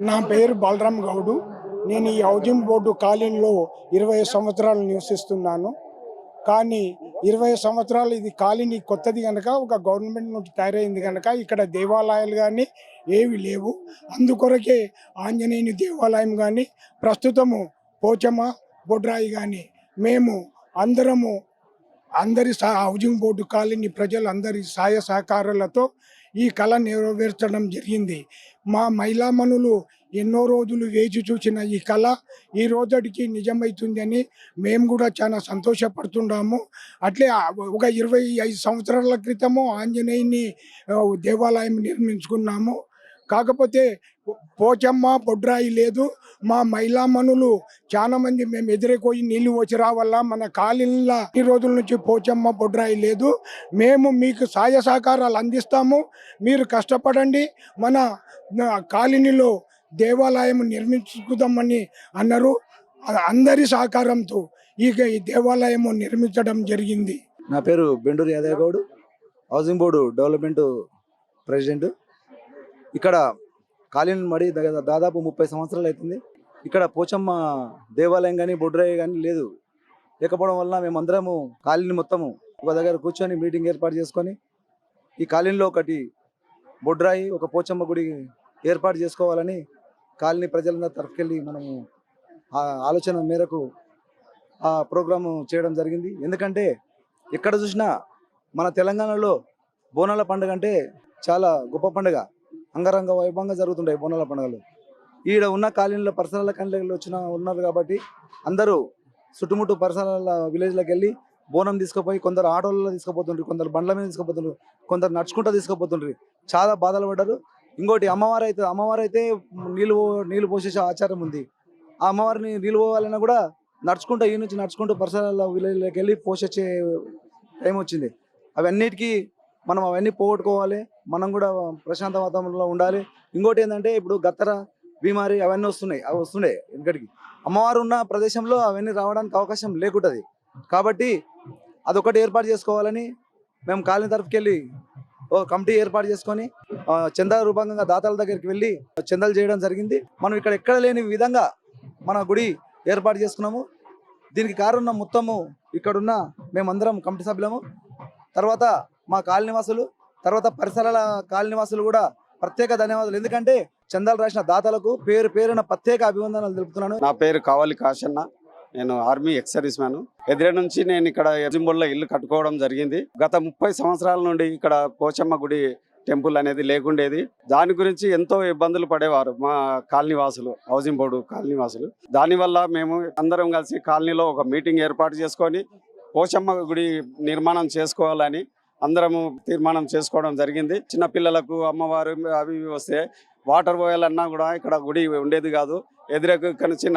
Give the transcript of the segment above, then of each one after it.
నా పేరు బలరాం గౌడు. నేను ఈ హౌజింగ్ బోర్డు కాలనీలో ఇరవై సంవత్సరాలు నివసిస్తున్నాను. కానీ ఇరవై సంవత్సరాలు ఇది కాలనీ కొత్తది కనుక ఒక గవర్నమెంట్ నుంచి తయారైంది కనుక ఇక్కడ దేవాలయాలు కానీ ఏవి లేవు. అందుకొరకే ఆంజనేయుని దేవాలయం కానీ ప్రస్తుతము పోచమ్మ బొడ్రాయి కానీ మేము అందరము అందరి సహ హౌజింగ్ బోర్డు కాలనీ ప్రజలందరి సహాయ సహకారాలతో ఈ కళ నెరవేర్చడం జరిగింది. మా మహిళామణులు ఎన్నో రోజులు వేచి చూసిన ఈ కళ ఈ రోజుకి నిజమవుతుందని మేము కూడా చాలా సంతోషపడుతున్నాము అట్లే ఒక ఇరవై ఐదు సంవత్సరాల క్రితము ఆంజనేయుని దేవాలయం నిర్మించుకున్నాము. కాకపోతే పోచమ్మ బొడ్రాయి లేదు. మా మహిళామణులు చాలా మంది మేము ఎదురైపోయి నీళ్ళు వచ్చి రావాల మన కాలిన్ల ఈ రోజుల నుంచి పోచమ్మ బొడ్రాయి లేదు. మేము మీకు సహాయ సహకారాలు అందిస్తాము. మీరు కష్టపడండి. మన కాలనీలో దేవాలయం నిర్మించుకుందామని అన్నారు. అందరి సహకారంతో ఇక ఈ దేవాలయము నిర్మించడం జరిగింది. నా పేరు Benduru Yadav Goud housing board development president. ఇక్కడ కాలిన మడి దగ్గర దాదాపు ముప్పై సంవత్సరాలు అవుతుంది. ఇక్కడ పోచమ్మ దేవాలయం కానీ బొడ్రాయి కానీ లేదు. లేకపోవడం వల్ల మేమందరము కాలిని మొత్తము ఒక దగ్గర కూర్చొని మీటింగ్ ఏర్పాటు చేసుకొని ఈ కాలిన్లో ఒకటి బొడ్రాయి ఒక పోచమ్మ గుడి ఏర్పాటు చేసుకోవాలని కాలనీ ప్రజలందరి తరఫుకెళ్ళి మనము ఆ ఆలోచన మేరకు ఆ ప్రోగ్రాము చేయడం జరిగింది. ఎందుకంటే ఎక్కడ చూసినా మన తెలంగాణలో బోనాల పండుగ అంటే చాలా గొప్ప పండుగ. అంగరంగ వైభవంగా జరుగుతుంటాయి బోనాల పండుగలు. ఈడ ఉన్న కాలనీలో పరిసరాల కాలనీలో వచ్చిన ఉన్నారు కాబట్టి అందరూ చుట్టుముట్టు పరిసరాల విలేజ్లకు వెళ్ళి బోనం తీసుకుపోయి కొందరు ఆటోలలో తీసుకుపోతుండ్రు కొందరు బండ్ల మీద తీసుకుపోతుండ్రు కొందరు నడుచుకుంటూ తీసుకుపోతుండ్రు. చాలా బాధలు పడ్డారు. ఇంకోటి అమ్మవారు అయితే అమ్మవారు అయితే నీళ్ళు పో- నీళ్ళు పోసేసే ఆచారం ఉంది. ఆ అమ్మవారిని నీళ్ళు పోవాలన్నా కూడా నడుచుకుంటూ ఈ నుంచి నడుచుకుంటూ పరిసరాల విలేజ్లోకి వెళ్ళి పోషించే టైం వచ్చింది. అవన్నిటికీ మనం అవన్నీ పోగొట్టుకోవాలి. మనం కూడా ప్రశాంత వాతావరణంలో ఉండాలి. ఇంకోటి ఏంటంటే ఇప్పుడు గత్తర బీమారి అవన్నీ వస్తున్నాయి. అవి వస్తున్నాయి ఇంకటికి అమ్మవారు ఉన్న ప్రదేశంలో అవన్నీ రావడానికి అవకాశం లేకుంటుంది. కాబట్టి అదొకటి ఏర్పాటు చేసుకోవాలని మేము కాలనీ తరఫుకి వెళ్ళి ఓ కమిటీ ఏర్పాటు చేసుకొని చందాల చందా రూపంగా దాతల దగ్గరికి వెళ్ళి చందాలు చేయడం జరిగింది. మనం ఇక్కడ ఎక్కడ లేని విధంగా మన గుడి ఏర్పాటు చేసుకున్నాము. దీనికి కారణం మొత్తము ఇక్కడున్న మేమందరం కమిటీ సభ్యులము. తర్వాత మా కాలనివాసులు తర్వాత పరిసరాల కాలనివాసులు కూడా ప్రత్యేక ధన్యవాదాలు. ఎందుకంటే చందాలు రాసిన దాతలకు పేరు పేరున ప్రత్యేక అభివందనాలు తెలుపుతున్నాను. నా పేరు కావాలి కాశన్న. నేను ఆర్మీ ఎక్స్ సర్వీస్ మ్యాన్. ఎదురే నుంచి నేను ఇక్కడ ఎజింబోల్లో ఇల్లు కట్టుకోవడం జరిగింది. గత ముప్పై సంవత్సరాల నుండి ఇక్కడ పోచమ్మ గుడి టెంపుల్ అనేది లేకుండేది. దాని గురించి ఎంతో ఇబ్బందులు పడేవారు మా కాలనీవాసులు హౌసింగ్ బోర్డు కాలనీవాసులు. దానివల్ల మేము అందరం కలిసి కాలనీలో ఒక మీటింగ్ ఏర్పాటు చేసుకొని పోచమ్మ గుడి నిర్మాణం చేసుకోవాలని అందరము తీర్మానం చేసుకోవడం జరిగింది. చిన్న పిల్లలకు అమ్మవారు అవి ఇవి వస్తే వాటర్ పోయాలన్నా కూడా ఇక్కడ గుడి ఉండేది కాదు. ఎదురకు కలిసి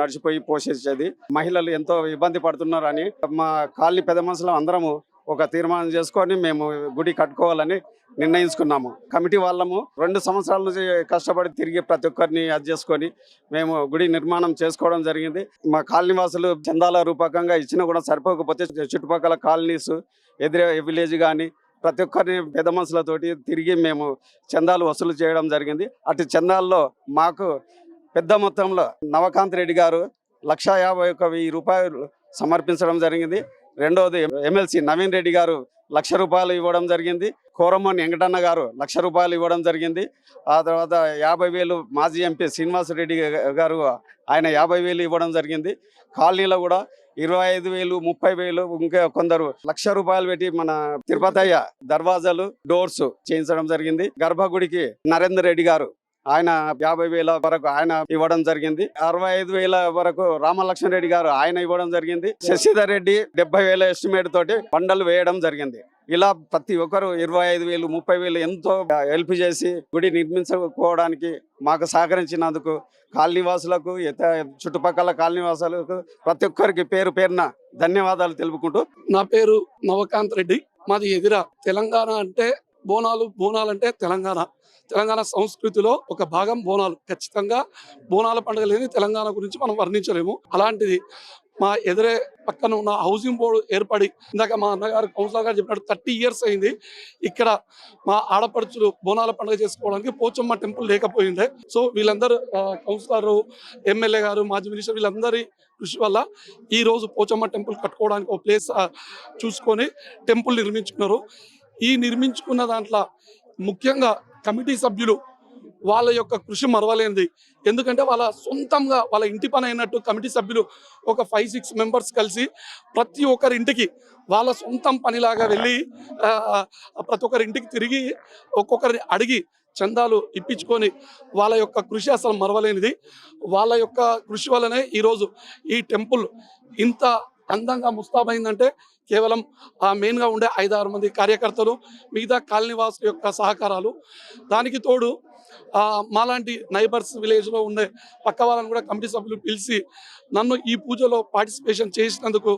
నడిచిపోయి పోషించేది మహిళలు ఎంతో ఇబ్బంది పడుతున్నారు అని మా కాలనీ పెద్ద మనుషులు అందరము ఒక తీర్మానం చేసుకొని మేము గుడి కట్టుకోవాలని నిర్ణయించుకున్నాము. కమిటీ వాళ్ళము రెండు సంవత్సరాల నుంచి కష్టపడి తిరిగి ప్రతి ఒక్కరిని అది చేసుకొని మేము గుడి నిర్మాణం చేసుకోవడం జరిగింది. మా కాలనీవాసులు చందాల రూపకంగా ఇచ్చినా కూడా సరిపోకపోతే చుట్టుపక్కల కాలనీస్ ఎదురే విలేజ్ కానీ ప్రతి ఒక్కరిని పెద్ద మనుషులతోటి తిరిగి మేము చందాలు వసూలు చేయడం జరిగింది. అటు చందాల్లో మాకు పెద్ద మొత్తంలో నవకాంత్ రెడ్డి గారు లక్ష యాభై ఒక్క వెయ్యి రూపాయలు సమర్పించడం జరిగింది. రెండవది ఎమ్మెల్సీ నవీన్ రెడ్డి గారు లక్ష రూపాయలు ఇవ్వడం జరిగింది. కోరమోని వెంకటన్న గారు లక్ష రూపాయలు ఇవ్వడం జరిగింది. ఆ తర్వాత యాభై వేలు మాజీ ఎంపీ శ్రీనివాస్ రెడ్డి గారు ఆయన యాభై వేలు ఇవ్వడం జరిగింది. కాలనీలో కూడా ఇరవై ఐదు వేలు ముప్పై వేలు ఇంకా కొందరు లక్ష రూపాయలు పెట్టి మన తిరుపతయ్య దర్వాజాలు డోర్స్ చేయించడం జరిగింది. గర్భగుడికి నరేందర్ రెడ్డి గారు ఆయన యాభై వేల వరకు ఆయన ఇవ్వడం జరిగింది. అరవై ఐదు వేల వరకు రామలక్ష్మణ రెడ్డి గారు ఆయన ఇవ్వడం జరిగింది. శశిధర్ రెడ్డి డెబ్బై వేల ఎస్టిమేట్ తోటి బండలు వేయడం జరిగింది. ఇలా ప్రతి ఒక్కరు ఇరవై ఐదు వేలు ముప్పై వేలు ఎంతో హెల్ప్ చేసి గుడి నిర్మించుకోవడానికి మాకు సహకరించినందుకు కాలనీవాసులకు చుట్టుపక్కల కాలనీవాసులకు ప్రతి ఒక్కరికి పేరు పేరున ధన్యవాదాలు తెలుపుకుంటూ నా పేరు నవకాంత్ రెడ్డి. మాది ఎదిరా తెలంగాణ అంటే బోనాలు బోనాలు అంటే తెలంగాణ. తెలంగాణ సంస్కృతిలో ఒక భాగం బోనాలు. ఖచ్చితంగా బోనాల పండుగ లేని తెలంగాణ గురించి మనం వర్ణించలేము. అలాంటిది మా ఎదురే పక్కన ఉన్న హౌసింగ్ బోర్డు ఏర్పడి ఇందాక మా అన్నగారు కౌన్సిలర్ గారు చెప్పినట్టు థర్టీ ఇయర్స్ అయింది. ఇక్కడ మా ఆడపడుచులు బోనాల పండుగ చేసుకోవడానికి పోచమ్మ టెంపుల్ లేకపోయిందే. సో వీళ్ళందరూ కౌన్సిలర్ ఎమ్మెల్యే గారు మాజీ మినిస్టర్ వీళ్ళందరి కృషి వల్ల ఈ రోజు పోచమ్మ టెంపుల్ కట్టుకోవడానికి ఒక ప్లేస్ చూసుకొని టెంపుల్ నిర్మించుకున్నారు. ఈ నిర్మించుకున్న దాంట్లో ముఖ్యంగా కమిటీ సభ్యులు వాళ్ళ యొక్క కృషి మరవలేనిది. ఎందుకంటే వాళ్ళ సొంతంగా వాళ్ళ ఇంటి పని అయినట్టు కమిటీ సభ్యులు ఒక ఫైవ్ సిక్స్ మెంబర్స్ కలిసి ప్రతి ఒక్కరి ఇంటికి వాళ్ళ సొంతం పనిలాగా వెళ్ళి ప్రతి ఒక్కరి ఇంటికి తిరిగి ఒక్కొక్కరిని అడిగి చందాలు ఇప్పించుకొని వాళ్ళ యొక్క కృషి అసలు మరవలేనిది. వాళ్ళ యొక్క కృషి వల్లనే ఈరోజు ఈ టెంపుల్ ఇంత అందంగా ముస్తాబైందంటే కేవలం ఆ మెయిన్గా ఉండే ఐదారు మంది కార్యకర్తలు మిగతా కాలనీవాసుల యొక్క సహకారాలు. దానికి తోడు మాలాంటి నైబర్స్ విలేజ్లో ఉండే పక్క వాళ్ళని కూడా కమిటీ సభ్యులు పిలిచి నన్ను ఈ పూజలో పార్టిసిపేషన్ చేసినందుకు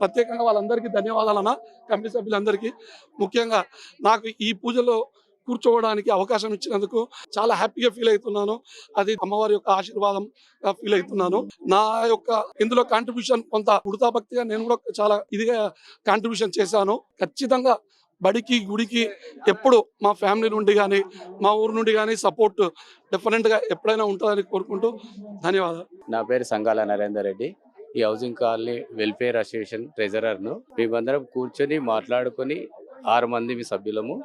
ప్రత్యేకంగా వాళ్ళందరికీ ధన్యవాదాలన్న కమిటీ సభ్యులందరికీ. ముఖ్యంగా నాకు ఈ పూజలో కూర్చోవడానికి అవకాశం ఇచ్చినందుకు చాలా హ్యాపీగా ఫీల్ అవుతున్నాను. అది అమ్మవారి యొక్క ఆశీర్వాదం ఫీల్ అవుతున్నాను. నా యొక్క ఇందులో కాంట్రిబ్యూషన్ కొంత ఉడతా భక్తిగా నేను కూడా చాలా ఇదిగా కాంట్రిబ్యూషన్ చేశాను. ఖచ్చితంగా బడికి గుడికి ఎప్పుడు మా ఫ్యామిలీ నుండి కానీ మా ఊరు నుండి కానీ సపోర్ట్ డెఫినెట్గా ఎప్పుడైనా ఉంటుందని కోరుకుంటూ ధన్యవాదాలు. నా పేరు సంగాల నరేందర్ రెడ్డి. ఈ హౌసింగ్ కాలనీ వెల్ఫేర్ అసోసియేషన్ ట్రెజరర్ను మేమందరం కూర్చొని మాట్లాడుకొని ఆరు మంది మీ సభ్యులము.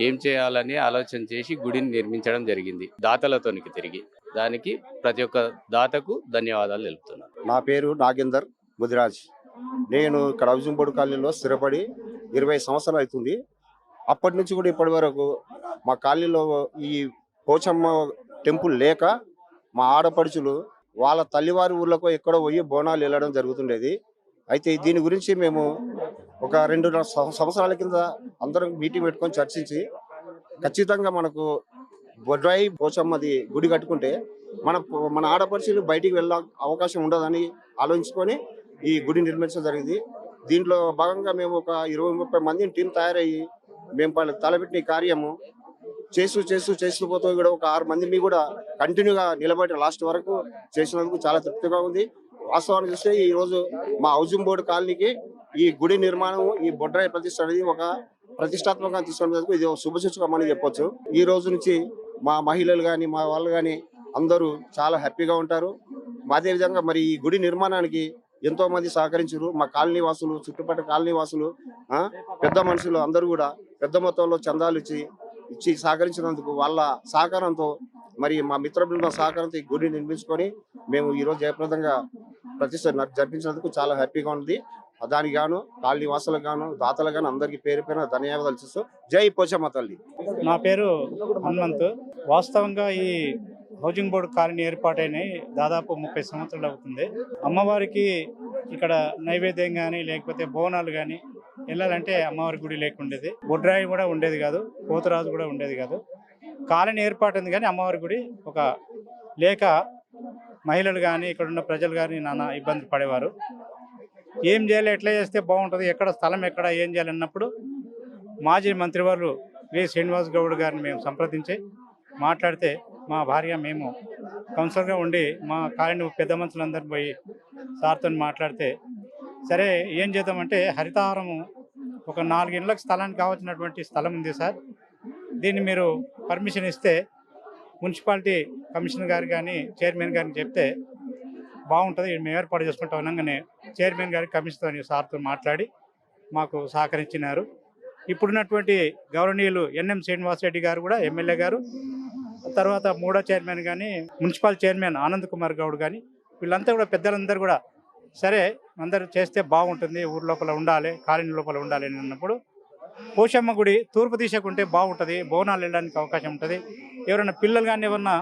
ఏం చేయాలని ఆలోచన చేసి గుడిని నిర్మించడం జరిగింది దాతలతోనికి తిరిగి. దానికి ప్రతి ఒక్క దాతకు ధన్యవాదాలు తెలుపుతున్నాను. నా పేరు నాగేందర్ ముదిరాజ్. నేను ఇక్కడ హౌసింగ్ కాలనీలో స్థిరపడి ఇరవై సంవత్సరాలు అవుతుంది. అప్పటి నుంచి కూడా ఇప్పటి వరకు మా కాలనీలో ఈ పోచమ్మ టెంపుల్ లేక మా ఆడపడుచులు వాళ్ళ తల్లివారి ఊళ్ళకో ఎక్కడో పోయి బోనాలు వెళ్ళడం జరుగుతుండేది. అయితే దీని గురించి మేము ఒక రెండు సంవత్సరాల కింద అందరం మీటింగ్ పెట్టుకొని చర్చించి ఖచ్చితంగా మనకు బొడ్రాయి పోచమ్మది గుడి కట్టుకుంటే మన మన ఆడపడుచులు బయటికి వెళ్ళ అవకాశం ఉండదని ఆలోచించుకొని ఈ గుడి నిర్మించడం జరిగింది. దీంట్లో భాగంగా మేము ఒక ఇరవై ముప్పై మందిని టీం తయారయ్యి మేము వాళ్ళకి తలపెట్టిన కార్యము చేస్తూ చేస్తూ చేస్తూ పోతూ కూడా ఒక ఆరు మంది మీ కూడా కంటిన్యూగా నిలబడి లాస్ట్ వరకు చేసినందుకు చాలా తృప్తిగా ఉంది. వాస్తవాన్ని చూస్తే ఈ రోజు మా హౌసింగ్ బోర్డు కాలనీకి ఈ గుడి నిర్మాణం ఈ బొడ్రాయి ప్రతిష్ట అనేది ఒక ప్రతిష్టాత్మకంగా తీసుకునేందుకు ఇది ఒక శుభసూచకం అని చెప్పొచ్చు. ఈ రోజు నుంచి మా మహిళలు కానీ మా వాళ్ళు కానీ అందరూ చాలా హ్యాపీగా ఉంటారు. అదే విధంగా మరి ఈ గుడి నిర్మాణానికి ఎంతో మంది సహకరించారు. మా కాలనీ వాసులు చుట్టుపక్కల కాలనీ వాసులు ఆ, పెద్ద మనుషులు అందరూ కూడా పెద్ద మొత్తంలో చందాలు ఇచ్చి ఇచ్చి సహకరించినందుకు వాళ్ళ సహకారంతో మరి మా మిత్ర బృందం సహకారంతో ఈ గుడిని నిర్మించుకొని మేము ఈ రోజు జయప్రదంగా ప్రతిసారి న- జరిపించినందుకు చాలా హ్యాపీగా ఉంది. దానికి గాను కాలనీ వాసులకు గాను దాతలకు గాను అందరికీ పేరు పైన ధన్యవాదాలు చేస్తూ జై పోచమ్మ తల్లి. నా పేరు హనుమంత్. వాస్తవంగా ఈ హౌసింగ్ బోర్డు కాలనీ ఏర్పాటైన దాదాపు ముప్పై సంవత్సరాలు అవుతుంది. అమ్మవారికి ఇక్కడ నైవేద్యం కానీ లేకపోతే బోనాలు కానీ వెళ్ళాలంటే అమ్మవారి గుడి లేకుండేది. బొడ్రాయి కూడా ఉండేది కాదు పోతురాజు కూడా ఉండేది కాదు. కాలనీ ఏర్పాటైంది కానీ అమ్మవారి గుడి ఒక లేక మహిళలు కానీ ఇక్కడ ఉన్న ప్రజలు కానీ నానా ఇబ్బంది పడేవారు. ఏం చేయాలి ఎట్లా చేస్తే బాగుంటుంది ఎక్కడ స్థలం ఎక్కడ ఏం చేయాలన్నప్పుడు మాజీ మంత్రివారు వి. శ్రీనివాస్ గౌడ్ గారిని మేము సంప్రదించి మాట్లాడితే మా భార్య మేము కౌన్సిలర్గా ఉండి మా కాలనీ పెద్ద మనుషులందరూ పోయి సార్తో మాట్లాడితే సరే ఏం చేద్దామంటే హరితహారము ఒక నాలుగు ఇళ్ళకి స్థలానికి కావాల్సినటువంటి స్థలం ఉంది సార్. దీన్ని మీరు పర్మిషన్ ఇస్తే మున్సిపాలిటీ కమిషనర్ గారు కానీ చైర్మన్ గారిని చెప్తే బాగుంటుంది మేము ఏర్పాటు చేసుకుంటాం అనగానే చైర్మన్ గారి కమిషనర్ సార్తో మాట్లాడి మాకు సహకరించినారు. ఇప్పుడున్నటువంటి గౌరవనీయులు ఎన్ఎం శ్రీనివాసరెడ్డి గారు కూడా ఎమ్మెల్యే గారు తర్వాత మూడో చైర్మన్ కానీ మున్సిపల్ చైర్మన్ ఆనంద్ కుమార్ గౌడ్ కానీ వీళ్ళంతా కూడా పెద్దలందరూ కూడా సరే అందరూ చేస్తే బాగుంటుంది ఊరు లోపల ఉండాలి కాలనీ లోపల ఉండాలి అని అన్నప్పుడు పోషమ్మ గుడి తూర్పు దిశకు ఉంటే బాగుంటుంది బోనాలు వెళ్ళడానికి అవకాశం ఉంటుంది. ఎవరైనా పిల్లలు కానీ ఏమన్నా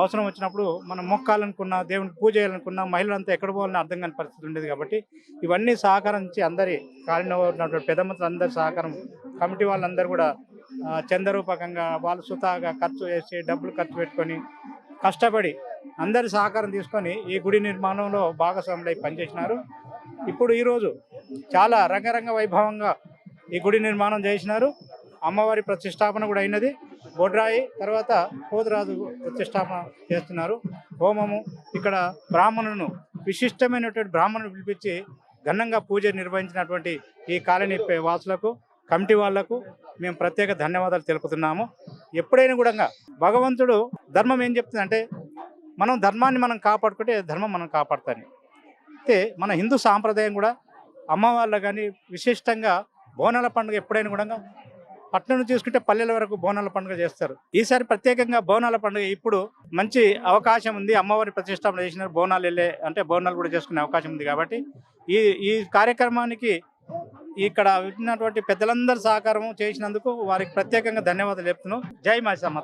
అవసరం వచ్చినప్పుడు మనం మొక్కాలనుకున్నా దేవునికి పూజ చేయాలనుకున్నా మహిళలంతా ఎక్కడ పోవాలని అర్థం కాని పరిస్థితి ఉండేది కాబట్టి ఇవన్నీ సహకారం అందరి కాలనీలో ఉన్నటువంటి పెద్ద అందరి సహకారం కమిటీ వాళ్ళందరూ కూడా చందరూపకంగా వాళ్ళు సుతాగా ఖర్చు చేసి డబ్బులు ఖర్చు పెట్టుకొని కష్టపడి అందరి సహకారం తీసుకొని ఈ గుడి నిర్మాణంలో భాగస్వాములై పనిచేసినారు. ఇప్పుడు ఈరోజు చాలా రంగరంగ వైభవంగా ఈ గుడి నిర్మాణం చేసినారు. అమ్మవారి ప్రతిష్టాపన కూడా అయినది. బొడ్రాయి తర్వాత పోతురాజు ప్రతిష్టాపన చేస్తున్నారు. హోమము ఇక్కడ బ్రాహ్మణులను విశిష్టమైనటువంటి బ్రాహ్మణులు పిలిపించి ఘనంగా పూజ నిర్వహించినటువంటి ఈ కాలనీ పే- వాసులకు కమిటీ వాళ్ళకు మేము ప్రత్యేక ధన్యవాదాలు తెలుపుతున్నాము. ఎప్పుడైనా కూడా భగవంతుడు ధర్మం ఏం చెప్తుందంటే మనం ధర్మాన్ని మనం కాపాడుకుంటే ధర్మం మనం కాపాడుతాని అయితే మన హిందూ సాంప్రదాయం కూడా అమ్మవాళ్ళ కానీ విశిష్టంగా బోనాల పండుగ ఎప్పుడైనా కూడా పట్టణం చూసుకుంటే పల్లెల వరకు బోనాల పండుగ చేస్తారు. ఈసారి ప్రత్యేకంగా బోనాల పండుగ ఇప్పుడు మంచి అవకాశం ఉంది. అమ్మవారి ప్రతిష్టాపన చేసిన బోనాలు వెళ్ళే అంటే బోనాలు కూడా చేసుకునే అవకాశం ఉంది కాబట్టి ఈ ఈ కార్యక్రమానికి ఇక్కడ ఉన్నటువంటి పెద్దలందరి సహకారం చేసినందుకు వారికి ప్రత్యేకంగా ధన్యవాదాలు చెప్తున్నాం. జై మా సమ్మ